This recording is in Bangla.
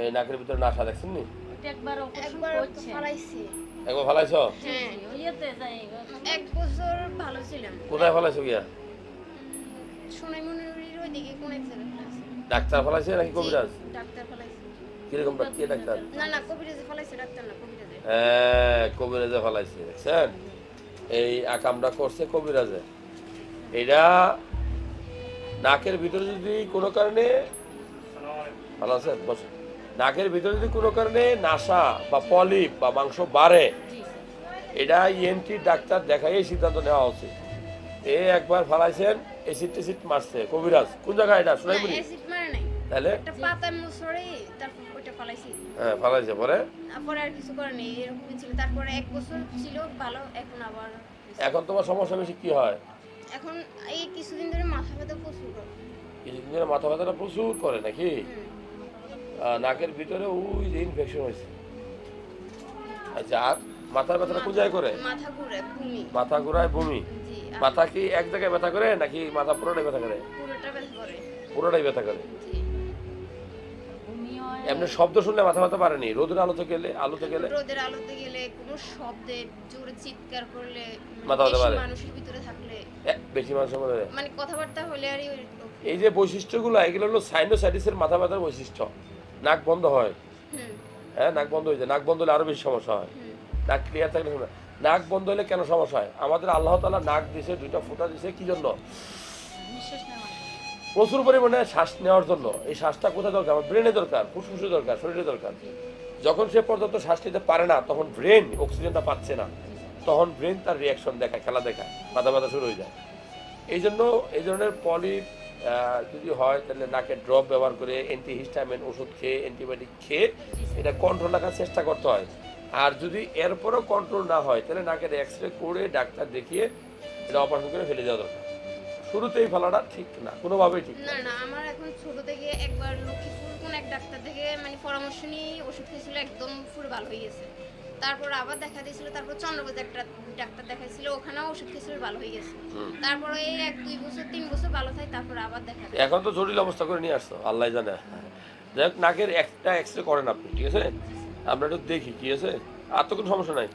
এই নাকের ভিতরে নাসা দেখছেন নি? একবার ফালাইছো? হ্যাঁ এক বছর ভালো ছিলাম। কোথায় ফালাইছো গিয়া? সোনাই মনির ওইদিকে কোন এক জায়গায় ডাক্তার ফালাইছে নাকি কবিরাজ? ডাক্তার ফালাইছে। কীরকম কি ডাক্তার? না না কবিরাজে ফালাইছে ডাক্তার না কবিরাজে। হ্যাঁ কবিরাজে ফালাইছে দেখছেন? এই আকামটা করছে কবিরাজে। এটা নাকের ভিতরে যদি কোনো কারণে ভালো আছেন? বসে নাকের ভিতরে যদি কোনো কারণে নাসা বা পলিপ বা মাংস বাড়ে এটা ইএনটি ডাক্তার দেখাই সিদ্ধান্ত নেওয়া উচিত। এ একবার ফালাইছেন এসিড টেসিড মারছে কবিরাজ। কোন জায়গায় এটা? নাই। তাহলে? হ্যাঁ ফালাইছে পরে? তারপরে আর কিছু করে এরকমই ছিল। তারপরে এক বছর ছিল ভালো এখন আবার এখন তোমার সমস্যা বেশি কি হয়? এখন এই কিছুদিন ধরে মাথা ব্যথা প্রচুর করে। কিছুদিন ধরে মাথা ব্যথাটা প্রচুর করে নাকি? নাকের ভিতরে ওই যে ইনফেকশন হয়েছে। আচ্ছা আর মাথার ব্যথাটা জায়গায় করে? মাথা মাথা ঘোরায় বমি? মাথা কি এক জায়গায় ব্যথা করে নাকি মাথা পুরোটাই ব্যথা করে? পুরোটা ব্যথা করে। পুরোটাই ব্যথা করে। জি। ভূমি হয়। এমনি শব্দ শুনলে মাথা ব্যথা পারেনি রোদের আলোতে গেলে আলোতে গেলে? রোদের আলোতে গেলে কোনো শব্দে জোরে চিৎকার করলে মানে মাথা ব্যথা বেশি পারে। মানুষের ভিতরে থাকলে বেশি মানুষের মধ্যে মানে কথাবার্তা হলে আর এই যে বৈশিষ্ট্যগুলো এগুলো হলো সাইনোসাইটিসের মাথা ব্যথার বৈশিষ্ট্য। নাক বন্ধ হয়। হ্যাঁ নাক বন্ধ হয়ে যায়। নাক বন্ধ হলে আরও বেশি সমস্যা হয়। নাক ক্লিয়ার থাকলে নাক বন্ধ হলে কেন সমস্যা হয়? আমাদের আল্লাহ তালা নাক দিছে দুইটা ফুটা দিছে কি জন্য? প্রচুর পরিমাণে শ্বাস নেওয়ার জন্য। এই শ্বাসটা কোথায় দরকার? আমার ব্রেনে দরকার ফুসফুসে দরকার শরীরে দরকার। যখন সে পর্যন্ত শ্বাস নিতে পারে না তখন ব্রেন অক্সিজেনটা পাচ্ছে না। তখন ব্রেন তার রিয়াকশন দেখায় খেলা দেখায় মাথা ব্যথা শুরু হয়ে যায়। এই জন্য এই ধরনের পলিপ যদি হয়, তাহলে নাকে ড্রপ ব্যবহার করে অ্যান্টিহিস্টামিন ওষুধ খেয়ে অ্যান্টিবায়োটিক খেয়ে এটা কন্ট্রোল রাখার চেষ্টা করতে হয়। আর যদি এরপরও কন্ট্রোল না হয়, তাহলে নাকের এক্স রে করে ডাক্তার দেখিয়ে এটা অপারেশন করে ফেলে দেওয়া দরকার। শুরুতেই ফেলাটা ঠিক না, কোনোভাবেই ঠিক না। না আমার এখন ছোট থেকে একবার লক্ষ্মীপুর কোন এক ডাক্তার থেকে মানে পরামর্শ নিয়ে ওষুধ খেয়েছিল, একদম পুরো ভালো হয়ে গেছে। তারপর আবার দেখা দিয়েছিল, তারপর চন্দ্রবাজার একটা ডাক্তার দেখাইছিল ওখানেও ওষুধ খেয়েছিল ভালো হয়ে গেছে। তারপরে এই এক দুই বছর তিন বছর ভালো থাকে তারপর আবার দেখা এখন তো জরুরি অবস্থা করে নিয়ে আসছো আল্লাহ জানে। যাই হোক নাকের একটা এক্স রে করেন আপনি ঠিক আছে? আমরা একটু দেখি কি আছে? আর তো কোনো সমস্যা নাই।